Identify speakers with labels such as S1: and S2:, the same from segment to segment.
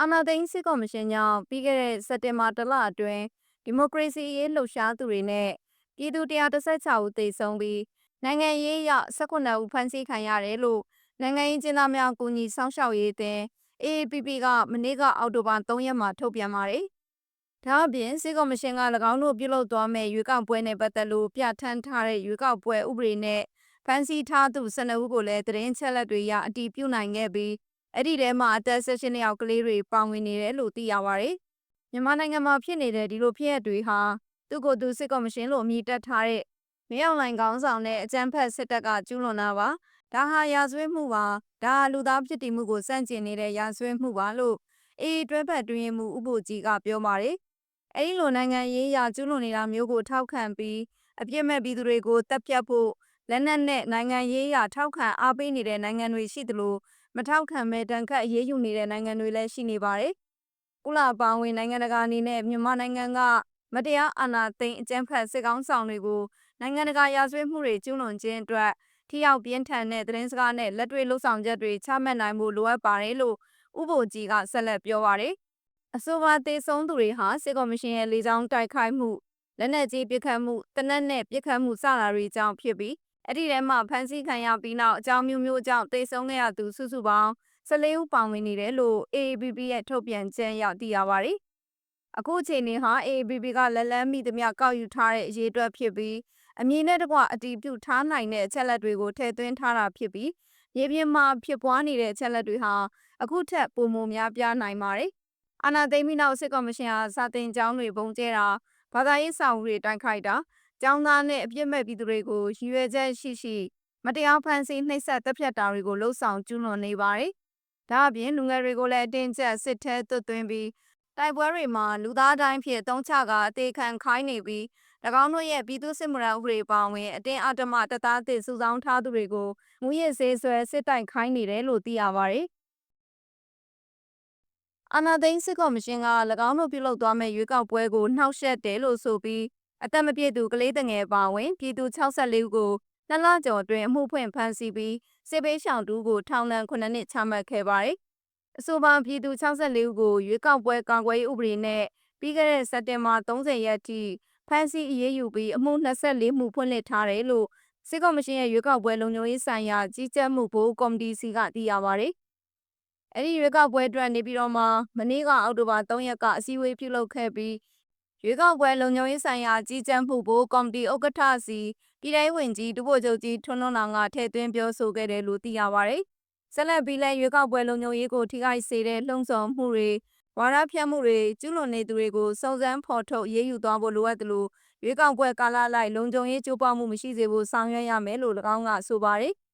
S1: အာဏာသိမ်းစစ်ကော်မရှင်ကြောင့်ပြီးခဲ့တဲ့စက်တင်ဘာတလအတွင်းဒီမိုကရေစီရေးလှုပ်ရှားသူတွေနဲ့ပြည်သူ116ဦးသေဆုံးပြီးနိုင်ငံရေးအရ18ဦးဖမ်းဆီးခံရတယ်လို့နိုင်ငံရေးကျင်းသားများကူညီဆောင်ရှောက်ရေးအသင်း AAPP ကမနေ့ကအောက်တိုဘာ3ရက်မှာထုတ်ပြန်ပါတယ်။ဒါအပြင်စစ်ကော်မရှင်က၎င်းတို့ပြုလုပ်သွားမဲ့ရွေးကောက်ပွဲနဲ့ပတ်သက်လို့ပြဋ္ဌာန်းထားတဲ့ရွေးကောက်ပွဲဥပဒေနဲ့ဖမ်းဆီးထားသူ12ဦးကိုလည်းသတင်းချက်လက်တွေရအတည်ပြုနိုင်ခဲ့ပြီး အဲ့ဒီထဲမှာအသက်16ယောက်ကလေးတွေပါဝင်နေတယ်လို့သိရပါတယ်။မြန်မာနိုင်ငံမှာဖြစ်နေတဲ့ဒီလိုဖြစ်ရပ်တွေဟာသူ့ကိုယ်သူစစ်ကော်မရှင်လို့အမည်တက်ထားတဲ့မင်းအောင်လှိုင်ကောင်းဆောင်တဲ့အကြမ်းဖက်စစ်တပ်ကကျူးလွန်တာပါ။ဒါဟာရာဇဝတ်မှုပါ။ဒါဟာလူသားဖြစ်တည်မှုကိုစန့်ကျင်နေတဲ့ရာဇဝတ်မှုပါလို့အေးတွဲဖက်တွင်မှုဥပ္ပိုလ်ကြီးကပြောပါတယ်။အဲဒီလိုနိုင်ငံရေးရာကျူးလွန်နေတာမျိုးကိုထောက်ခံပြီးအပြစ်မဲ့ပြည်သူတွေကိုတပ်ဖြတ်ဖို့လက်နက်နဲ့နိုင်ငံရေးရာထောက်ခံအားပေးနေတဲ့နိုင်ငံတွေရှိသလို မထောက်ခံမဲ့တန်ခတ်အရေးယူနေတဲ့နိုင်ငံတွေလည်းရှိနေပါတယ်။ကုလအပေါင်းဝင်နိုင်ငံတကာအနေနဲ့မြန်မာနိုင်ငံကမတရားအာဏာသိမ်းအကြမ်းဖက်စစ်ကောင်းဆောင်တွေကိုနိုင်ငံတကာရာဇဝတ်မှုတွေကျူးလွန်ခြင်းအတွက်ထိရောက်ပြင်းထန်တဲ့သတင်းစကားနဲ့လက်တွေ့လှုပ်ဆောင်ချက်တွေချမှတ်နိုင်ဖို့လိုအပ်ပါတယ်လို့ဥပ္ပိုလ်ကြီးကဆက်လက်ပြောပါတယ်။အဆိုပါသေဆုံးသူတွေဟာစစ်ကော်မရှင်ရဲ့လေကြောင်းတိုက်ခိုက်မှုလက်နက်ကြီးပစ်ခတ်မှုတနက်နဲ့ပစ်ခတ်မှုစတာတွေကြောင့်ဖြစ်ပြီး အဲ့ဒီထဲမှာဖမ်းဆီးခံရပြီးနောက်အကြောင်းမျိုးမျိုးကြောင့်တိတ်ဆုံးခဲ့ရသူစုစုပေါင်း14ဦးပါဝင်နေတယ်လို့ AABB ရဲ့ထုတ်ပြန်ချက်အရသိရပါတယ်။အခုအချိန်နေဟာ AABB ကလက်လန်းမိသမျှကောက်ယူထားတဲ့အရေးအတွက်ဖြစ်ပြီးအမည်နဲ့တကွအတီးပြုထားနိုင်တဲ့အချက်လက်တွေကိုထည့်သွင်းထားတာဖြစ်ပြီးရေပြင်မှာဖြစ်ပွားနေတဲ့အချက်လက်တွေဟာအခုထက်ပိုမိုများပြားနိုင်ပါတယ်။အာဏာသိမ်းပြီးနောက်စစ်ကော်မရှင်ဟာစာတင်ကျောင်းတွေပုံကျဲတာဘာသာရေးဆောင်တွေတိုက်ခိုက်တာ ကျောင်းသားနဲ့အပြစ်မဲ့ပြည်သူတွေကိုရည်ရွယ်ချက်ရှိရှိမတရားဖန်ဆီးနှိပ်စက်တပ်ဖြတ်တာတွေကိုလှုံ့ဆော်ကျူးလွန်နေပါတယ်။ဒါအပြင်လူငယ်တွေကိုလည်းအတင်းကျပ်စစ်ထဲသွတ်သွင်းပြီးတိုက်ပွဲတွေမှာလူသားတိုင်းဖြစ်တုံးချကအသေးခံခိုင်းနေပြီး၎င်းတို့ရဲ့ပြည်သူစစ်မှုထမ်းဥပဒေပါဝင်အတင်းအဓမ္မတပ်သားသစ်စုဆောင်းထားသူတွေကိုမူရစ်စေးဆွဲစစ်တိုက်ခိုင်းနေတယ်လို့သိရပါတယ်။အာနာသိန်းစစ်ကော်မရှင်က၎င်းတို့ပြုလုပ်သွားမဲ့ရွေးကောက်ပွဲကိုနှောက်ယှက်တယ်လို့ဆိုပြီး အသက်မပြည့်သူကလေးတငယ်ပါဝင်ပြည်သူ64ဦးကိုနှစ်လကျော်အတွင်းအမှုဖွင့်ဖမ်းဆီးပြီးစစ်ပေးရှောင်တူကိုထောင်ဒဏ်9နှစ်ချမှတ်ခဲ့ပါတယ်။အဆိုပါပြည်သူ64ဦးကိုရွေးကောက်ပွဲကာကွယ်ရေးဥပဒေနဲ့ပြီးခဲ့တဲ့စက်တင်ဘာ30ရက်ထိဖမ်းဆီးအရေးယူပြီးအမှု24မှုဖွင့်လှစ်ထားတယ်လို့စစ်ကော်မရှင်ရဲ့ရွေးကောက်ပွဲလုံခြုံရေးဆိုင်ရာကြီးကြပ်မှုဘိုးကော်မတီစီကသိရပါတယ်။အဲ့ဒီရွေးကောက်ပွဲအတွက်နေပြီးတော့မှမနေ့ကအောက်တိုဘာ3ရက်ကအစည်းအဝေးပြုလုပ်ခဲ့ပြီး ရွေးကောက်ပွဲလုံခြုံရေးဆိုင်ရာကြီးကြပ်မှုဘိုးကော်မတီဥက္ကဋ္ဌစီပြည်ထောင်ဝင်ကြီးဒုဗိုလ်ချုပ်ကြီးထွန်းလွန်နောင်ကထည့်သွင်းပြောဆိုခဲ့တယ်လို့သိရပါတယ်။ဆက်လက်ပြီးလဲရွေးကောက်ပွဲလုံခြုံရေးကိုထိခိုက်စေတဲ့လှုံ့ဆော်မှုတွေဝါဒဖြန့်မှုတွေကျူးလွန်နေသူတွေကိုစုံစမ်းဖော်ထုတ်ရေးယူသွားဖို့လိုအပ်တယ်လို့ရွေးကောက်ပွဲကာလလိုက်လုံခြုံရေးကြိုးပမ်းမှုမရှိစေဖို့ဆောင်ရွက်ရမယ်လို့၎င်းကဆိုပါတယ်။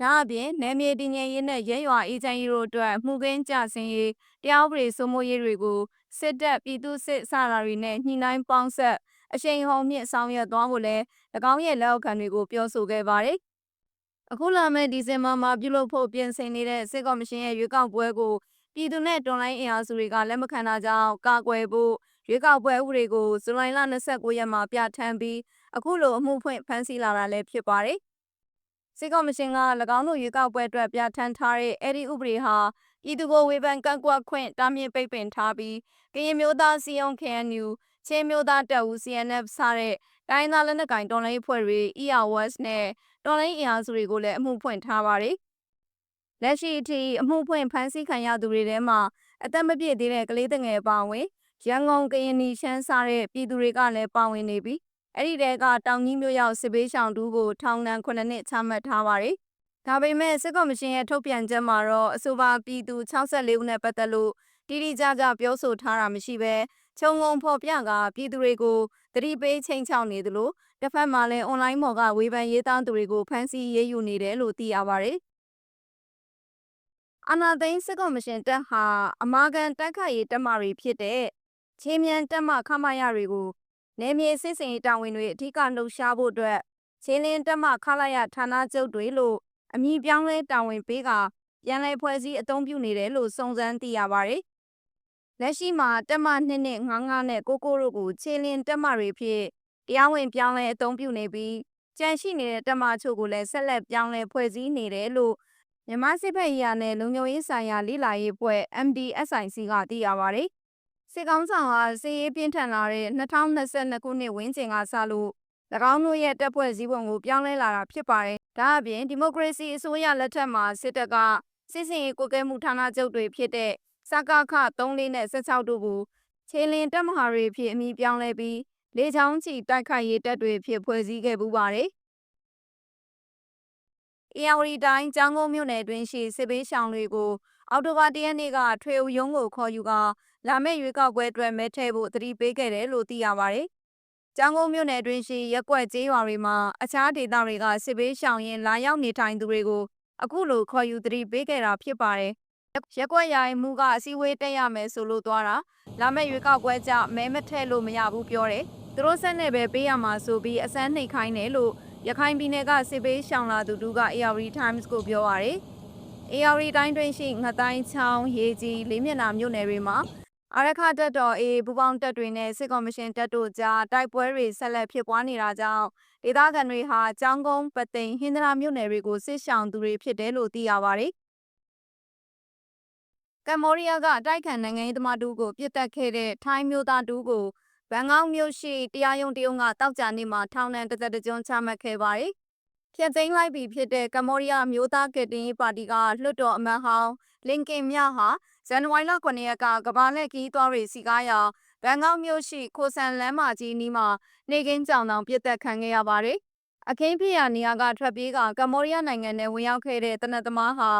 S1: ဒါအပြင်နယ်မြေတည်ငြိမ်ရေးနဲ့ရဲရွာအေဂျင့်ရေးတို့အတွက်မှုကင်းကြဆင်းရေးတရားဥပဒေစိုးမိုးရေးတွေကိုစစ်တပ်ပြည်သူစစ်စတာတွေနဲ့ညှိနှိုင်းပေါင်းဆက်အရှိန်ဟုန်မြင့်ဆောင်ရွက်သွားဖို့လဲ၎င်းရဲ့လက်အောက်ခံတွေကိုပြောဆိုခဲ့ပါတယ်။အခုလာမယ့်ဒီဇင်ဘာမှာပြုလုပ်ဖို့ပြင်ဆင်နေတဲ့စစ်ကော်မရှင်ရဲ့ရွေးကောက်ပွဲကိုပြည်သူနဲ့တွန်လိုင်းအင်အားစုတွေကလက်မခံတာကြောင့်ကာကွယ်ဖို့ရွေးကောက်ပွဲဥပဒေကိုဇူလိုင်လ29ရက်မှာပြဋ္ဌာန်းပြီးအခုလိုအမှုဖွင့်ဖမ်းဆီးလာတာလည်းဖြစ်ပါတယ်။ စစ်ကော်မရှင်က၎င်းတို့ရွေးကောက်ပွဲအတွက်ပြဋ္ဌာန်းထားတဲ့အဲ့ဒီဥပဒေဟာပြည်သူကိုဝေဖန်ကန့်ကွက်ခွင့်တားမြစ်ပိတ်ပင်ထားပြီးကရင်မျိုးသားစီယုံ KNU ချင်းမျိုးသားတပ်ဦး CNF စတဲ့တိုင်းသားလက်နက်ကိုင်တော်လှန်ရေးဖွဲ့တွေ ERWS နဲ့တော်လှန်ရေးအင်အားစုတွေကိုလည်းအမှုဖွင့်ထားပါတယ်။လက်ရှိအထိအမှုဖွင့်ဖမ်းဆီးခံရသူတွေထဲမှာအသက်မပြည့်သေးတဲ့ကလေးငယ်ပါဝင်ရန်ကုန်ကရင်နီရှမ်းစားတဲ့ပြည်သူတွေကလည်းပါဝင်နေပြီး အဲ့ဒီတဲကတောင်ကြီးမြို့ရောက်စစ်ဘေးရှောင်တူကိုထောင်ဒဏ်9နှစ်ချမှတ်ထားပါတယ်။ဒါပေမဲ့စစ်ကော်မရှင်ရဲ့ထုတ်ပြန်ချက်မှာတော့အဆိုပါပြည်သူ64ဦးနဲ့ပတ်သက်လို့တိတိကျကျပြောဆိုထားတာမရှိဘဲခြုံငုံဖော်ပြကပြည်သူတွေကိုတတိပေးချိန်ချောက်နေသလိုတစ်ဖက်မှာလည်းအွန်လိုင်းပေါ်ကဝေဖန်ရေးသားသူတွေကိုဖမ်းဆီးရေးယူနေတယ်လို့သိရပါတယ်။အာနာသိန်းစစ်ကော်မရှင်တပ်ဟာအမာခံတိုက်ခိုက်ရေးတပ်မတွေဖြစ်တဲ့ချင်းမြန်တပ်မခမရတွေကို နယ်မြေစစ်စင်ရေးတာဝန်တွေအထူးကလှုပ်ရှားဖို့အတွက်ချင်းလင်းတပ်မခလာရဌာနချုပ်တွေလို့အမည်ပြောင်းလဲတာဝန်ပေးကပြန်လည်ဖွဲ့စည်းအသုံးပြုနေတယ်လို့စုံစမ်းသိရပါတယ်။လက်ရှိမှာတက်မ2နဲ့99နဲ့ကိုကိုတို့ကိုခြေလင်းတက်မတွေဖြစ်တရားဝင်ပြောင်းလဲအသုံးပြုနေပြီးကြန့်ရှိနေတဲ့တက်မချို့ကိုလည်းဆက်လက်ပြောင်းလဲဖွဲ့စည်းနေတယ်လို့မြန်မာစစ်ဘက်ရေးရာနဲ့လုံခြုံရေးဆိုင်ရာလိလာရေးအဖွဲ့ MDSIC ကသိရပါတယ်။ စစ်ကောင်းဆောင်ဟာစစ်ရေးပြင်းထန်လာတဲ့2022ခုနှစ်ဝန်းကျင်ကစလို့၎င်းတို့ရဲ့တပ်ဖွဲ့စည်းပုံကိုပြောင်းလဲလာတာဖြစ်ပါတယ်။ဒါအပြင်ဒီမိုကရေစီအစိုးရလက်ထက်မှာစစ်တပ်ကစစ်စင်ရေးကိုကဲမှုဌာနချုပ်တွေဖြစ်တဲ့စကခ34နဲ့16တို့ကိုခြေလင်းတပ်မဟာတွေဖြစ်အမည်ပြောင်းလဲပြီးလေချောင်းချီတိုက်ခိုက်ရေးတပ်တွေဖြစ်ဖွဲ့စည်းခဲ့ပူပါတယ်။အေယာဝတီတိုင်းကျောင်းကုန်းမြို့နယ်တွင်ရှိစစ်ပေးရှောင်တွေကိုအော်တိုဘာတရက်နေ့ကထွေအုပ်ရုံးကိုခေါ်ယူကာ လာမယ့်ရွေးကောက်ပွဲအတွက်မဲထည့်ဖို့တတိပေးခဲ့တယ်လို့သိရပါတယ်။ကျောင်းကုန်းမြို့နယ်တွင်ရှိရက်ကွက်ကျေးရွာတွေမှာအခြားဒေသတွေကစစ်ပေးရှောင်ရင်လာရောက်နေထိုင်သူတွေကိုအခုလိုခေါ်ယူတတိပေးခဲ့တာဖြစ်ပါတယ်။ရက်ကွက်ရိုင်မူကအစည်းအဝေးတက်ရမယ်ဆိုလို့သွားတာလာမယ့်ရွေးကောက်ပွဲကြမဲမထည့်လို့မရဘူးပြောတယ်။သူတို့ဆက်နဲ့ပဲပေးရမှာဆိုပြီးအစမ်းနှိတ်ခိုင်းတယ်လို့ရခိုင်ပြည်နယ်ကစစ်ပေးရှောင်လာသူတို့က AR Times ကိုပြောပါရယ် AR တိုင်းတွင်ရှိငတိုင်းချောင်းရေကြီးလေးမျက်နှာမြို့နယ်တွေမှာ အရခတပ်တော်အေးပူပေါင်းတပ်တွေနဲ့စစ်ကော်မရှင်တပ်တို့ကြားတိုက်ပွဲတွေဆက်လက်ဖြစ်ပွားနေတာကြောင့်ဒေသခံတွေဟာကျောင်းကုန်းပသိမ်ဟင်္ဒရာမြို့နယ်တွေကိုစစ်ရှောင်သူတွေဖြစ်တယ်လို့သိရပါဗျ။ကမ္ဘောဒီးယားကအတိုက်ခံနိုင်ငံရေးသမားတူကိုပြစ်တက်ခဲ့တဲ့ထိုင်းမျိုးသားတူကိုဘန်ကောက်မြို့ရှိတရားရုံးတရုံးကတောက်ကြနေမှာထောင်ဒဏ်တစ်သက်တစ်ကျွန်းချမှတ်ခဲ့ပါတယ်။ ဖျက်သိမ်းလိုက်ပြီဖြစ်တဲ့ကမ္ဘောဒီးယားမျိုးသားကက်တင်ရေးပါတီကလွှတ်တော်အမတ်ဟောင်းလင်ကင်မြဟာဇန်နဝါရီလ9ရက်ကကဘာလက်ခီးသွားတွေစီကားရာဘန်ကောက်မြို့ရှိခိုဆန်လမ်းမကြီးနီးမှာနေကင်းကြောင်တောင်ပြစ်တက်ခံခဲ့ရပါတယ်။အခင်းဖြစ်ရာနေရာကထွက်ပြေးကကမ္ဘောဒီးယားနိုင်ငံနဲ့ဝင်ရောက်ခဲ့တဲ့တနက်သမားဟာ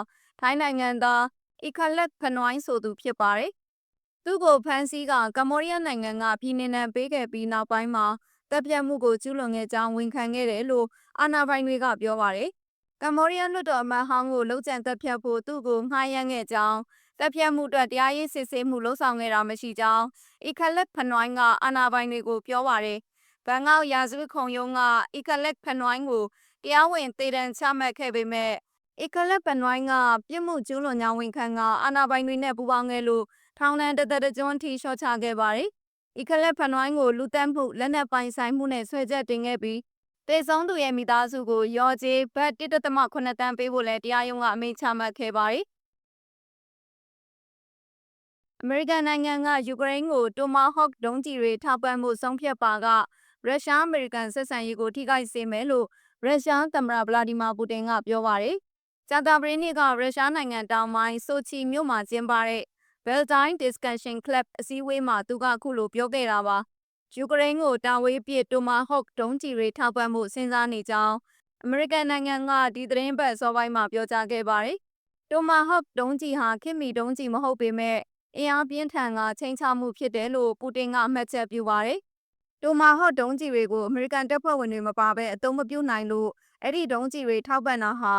S1: ထိုင်းနိုင်ငံသားအီခလက်ဖနွိုင်းဆိုသူဖြစ်ပါတယ်။သူ့ကိုဖမ်းဆီးကကမ္ဘောဒီးယားနိုင်ငံကပြည်နေနံပေးခဲ့ပြီးနောက်ပိုင်းမှာတပ်ပြတ်မှုကိုကျူးလွန်ခဲ့ကြောင်းဝန်ခံခဲ့တယ်လို့ အာဏာပိုင်တွေကပြောပါတယ်။ကမ္ဘောဒီးယားလွှတ်တော်အမတ်ဟောင်းကိုလုံခြံတပ်ဖြတ်ဖို့သူ့ကိုငှားရမ်းခဲ့ကြောင်းတပ်ဖြတ်မှုအတွက်တရားရေးစစ်ဆေးမှုလှုံ့ဆော်ခဲ့တာမရှိကြောင်းအီခလက်ဖနွိုင်းကအာဏာပိုင်တွေကိုပြောပါတယ်။ဘန်ကောက်ရာဇဝတ်ခုံရုံးကအီခလက်ဖနွိုင်းကိုတရားဝင်သေဒဏ်ချမှတ်ခဲ့ပေမဲ့အီခလက်ဖနွိုင်းကပြစ်မှုကျူးလွန်ကြောင်းဝန်ခံကအာဏာပိုင်တွေနဲ့ပူးပေါင်းခဲ့လို့ထောင်ဒဏ်တစ်သက်တစ်ကျွန်းထိလျှော့ချခဲ့ပါတယ်။အီခလက်ဖနွိုင်းကိုလူတက်မှုလက်နက်ပိုင်ဆိုင်မှုနဲ့ဆွဲချက်တင်ခဲ့ပြီး တေဆုံးသူရဲ့မိသားစုကိုရော်ကျေးဘတ်1.8တန်းပေးဖို့လဲတရားရုံးကအမိန့်ချမှတ်ခဲ့ပါတယ်အမေရိကန်နိုင်ငံကယူကရိန်းကိုတိုမာဟော့ဒုံးကျည်တွေထောက်ပံ့မှုဆုံးဖြတ်ပါကရုရှားအမေရိကန်ဆက်ဆံရေးကိုထိခိုက်စေမယ်လို့ရုရှားသမ္မတဗလာဒီမာပူတင်ကပြောပါတယ်။ဂျာတာပရီနီကရုရှားနိုင်ငံတောင်ပိုင်းဆိုချီမြို့မှာကျင်းပတဲ့ Beltline Discussion Club အစည်းအဝေးမှာသူကအခုလိုပြောခဲ့တာပါ။ ယူကရိန်းကိုတာဝေးပစ်တိုမာဟော့ဒုံးကျည်တွေထောက်ပံ့မှုစဉ်းစားနေကြောင်းအမေရိကန်နိုင်ငံကဒီသတင်းပတ်စောပိုင်းမှာပြောကြားခဲ့ပါတယ်။တိုမာဟော့ဒုံးကျည်ဟာခင်မီဒုံးကျည်မဟုတ်ပေမဲ့အင်အားပြင်းထန်ကချိန်ချမှုဖြစ်တယ်လို့ပူတင်ကအမှတ်ချက်ပြုပါတယ်။တိုမာဟော့ဒုံးကျည်တွေကိုအမေရိကန်တပ်ဖွဲ့ဝင်တွေမပါဘဲအသုံးမပြုနိုင်လို့အဲ့ဒီဒုံးကျည်တွေထောက်ပံ့တာဟာ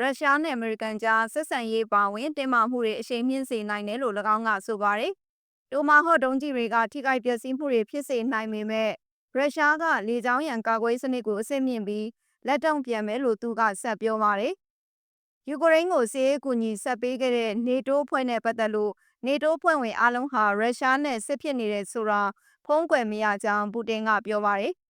S1: ရုရှားနဲ့အမေရိကန်ကြားဆက်ဆံရေးပါဝင်တင်မာမှုတွေအရှိန်မြင့်စေနိုင်တယ်လို့၎င်းကဆိုပါတယ်။ တိုမာဟော့ဒုံးကျည်တွေက ထိခိုက်ပျက်စီးမှုတွေ ဖြစ်စေနိုင်ပေမဲ့ရုရှားက လေကြောင်းရန်ကာကွယ်စနစ်ကို အဆင့်မြင့်ပြီး လက်တုံ့ပြန်မယ်လို့ သူက ဆက်ပြောပါတယ်။ယူကရိန်းကို စစ်ရေးကူညီ ဆက်ပေးခဲ့တဲ့နေတိုးအဖွဲ့နဲ့ ပတ်သက်လို့နေတိုးဖွဲ့ဝင်အလုံးဟာ ရုရှားနဲ့ စစ်ဖြစ်နေတဲ့ဆိုတာ ဖုံးကွယ်မရကြောင်း ပူတင်က ပြောပါတယ်။